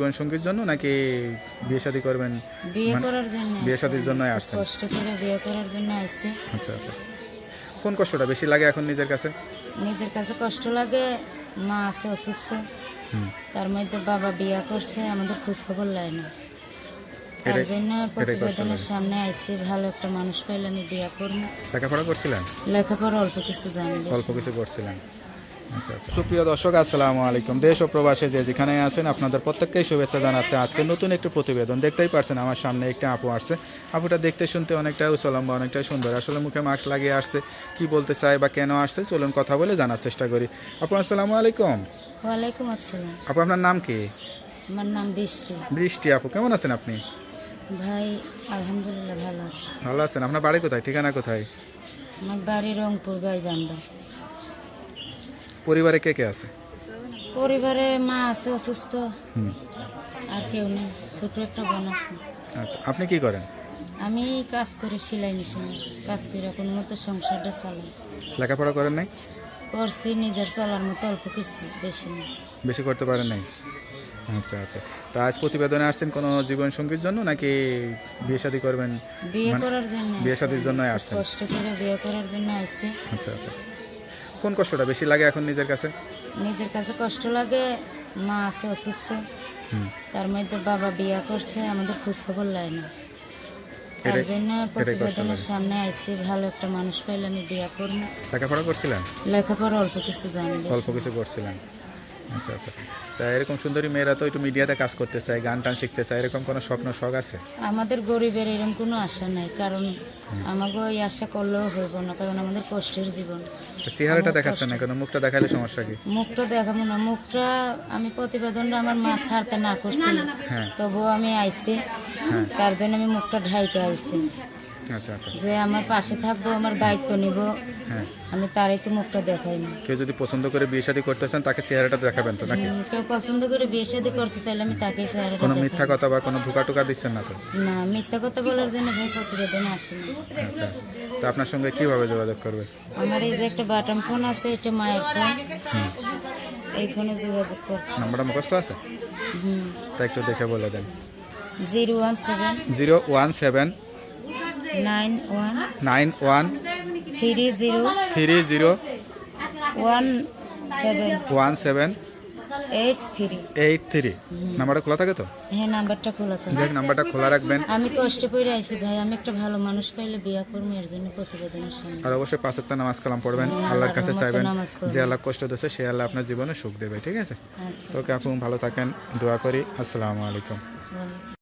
জীবন সঙ্গীর জন্য নাকি বিয়ে শাদী করবেন? বিয়ে মানে করার জন্য বিয়ে শাদীর জন্যই আসছেন। কষ্ট করে বিয়ে করার জন্য আসছে। আচ্ছা আচ্ছা। কোন কষ্টটা বেশি লাগে এখন নিজের কাছে? নিজের কাছে কষ্ট লাগে মা আছে অসুস্থ। তার মধ্যে বাবা বিয়া করছে আমাদের খোঁজ খবর লাই না। তার জন্য প্রতিবেদনের সামনে আসতে ভালো একটা মানুষ পাইলে আমি বিয়া করব। লেখাপড়া করছিলেন? লেখাপড়া অল্প কিছু জানি অল্প কিছু করছিলেন। সুপ্রিয় দর্শক আসসালামু আলাইকুম। দেশ ও প্রবাসে যে যেখানে আছেন আপনাদের প্রত্যেককেই শুভেচ্ছা জানাচ্ছে। আজকে নতুন একটি প্রতিবেদন দেখতেই পারছেন আমার সামনে একটা আপু আসছে। আপুটা দেখতে শুনতে অনেকটা উচলম্বা অনেকটা সুন্দর। আসলে মুখে মাস্ক লাগিয়ে আসছে কি বলতে চায় বা কেন আসছে চলুন কথা বলে জানার চেষ্টা করি। আপু আসসালামু আলাইকুম। ওয়ালাইকুম আসসালাম। আপু আপনার নাম কি? আমার নাম বৃষ্টি। বৃষ্টি আপু কেমন আছেন আপনি? ভাই আলহামদুলিল্লাহ ভালো আছে। ভালো আছেন। আপনার বাড়ি কোথায়? ঠিকানা কোথায়? আমার বাড়ি রংপুর গাইবান্ধা। পরিবারে কে কে আছে? পরিবারে মা আছে অসুস্থ। আর কেউ নেই ছোট একটা বোন আছে। আচ্ছা আপনি কি করেন? আমি কাজ করি সেলাই মেশিনে। কাজ করে কোনো মতো সংসারটা চালাই। লেখাপড়া করেন নাই? করছি নিজের চলার মতো অল্প কিছু বেশি না। বেশি করতে পারেন নাই? আচ্ছা আচ্ছা। তা আজ প্রতিবেদনে আসছেন কোনো জীবন সঙ্গীর জন্য নাকি বিয়ে শাদী করবেন? বিয়ে মানে করার জন্য বিয়ে। শাদীর জন্যই আসছেন? কষ্ট করে বিয়ে করার জন্য আসছে। আচ্ছা আচ্ছা। কোন কষ্টটা বেশি লাগে এখন নিজের কাছে? নিজের কাছে কষ্ট লাগে মা আছে অসুস্থ। তার মধ্যে বাবা বিয়া করছে আমাদের খোঁজ খবর লাই না। তার জন্য প্রতিবেদনের সামনে আসতে ভালো একটা মানুষ পাইলে আমি বিয়া করব। লেখাপড়া করছিলাম লেখাপড়া অল্প কিছু জানি। অল্প কিছু করছিলেন। আচ্ছা আচ্ছা। তা এরকম সুন্দরী মেয়েরা তো একটু মিডিয়াতে কাজ করতে চায় গান টান শিখতে চায় এরকম কোনো স্বপ্ন শখ আছে? আমাদের গরিবের এরকম কোনো আশা নাই কারণ আমাকে ওই আশা করলেও হইব না কারণ আমাদের কষ্টের জীবন। তো চেহারাটা দেখাচ্ছে না কেন? মুখটা দেখালে সমস্যা কি? মুখটা দেখাবো না মুখটা আমি প্রতিবেদনটা আমার মা ছাড়তে না করছি হ্যাঁ। তবুও আমি আইসি হ্যাঁ। তার জন্য আমি মুখটা ঢাইকে আইসি আচ্ছা আচ্ছা যে আমার পাশে থাকব আমার দায়িত্ব নিব। হ্যাঁ। আমি তারই তো মুখটা দেখাই না। কেউ যদি পছন্দ করে বিয়ে শাদী করতে চান তাকে চেহারাটা দেখাবেন তো নাকি? কেউ পছন্দ করে বিয়ে শাদী করতে চাইলে আমি তাকেই চেহারাটা কোনো মিথ্যা কথা বা কোনো ধোকা টোকা দিচ্ছেন না তো? না মিথ্যা কথা বলার জন্য ভাই প্রতিবেদনে আসি না। আচ্ছা আচ্ছা। তো আপনার সঙ্গে কীভাবে যোগাযোগ করবে? আমার এই যে একটা বাটন ফোন আছে এটা মায়ের ফোন। এই ফোনে যোগাযোগ কর নাম্বারটা মুখস্থ আছে? হুম। তা একটু দেখে বলে দেন। Zero one seven zero one seven nine one nine one three zero three zero one seven one seven eight three নাম্বারটা খোলা থাকে তো? হ্যাঁ নাম্বারটা খোলা থাকে। যাক নাম্বারটা খোলা রাখবেন। আমি কষ্ট করে আইছি ভাই। আমি একটা ভালো মানুষ পাইলে বিয়া করব এর জন্য প্রতিবেদনের আর অবশ্যই পাঁচ একটা নামাজ কালাম পড়বেন। হ্যাঁ, আল্লাহর কাছে চাইবেন যে আল্লাহ কষ্ট দিয়েছে সে আল্লাহ আপনার জীবনে সুখ দেবে ঠিক আছে? আচ্ছা। তো আপনি ভালো থাকেন দোয়া করি। আসসালামু আলাইকুম।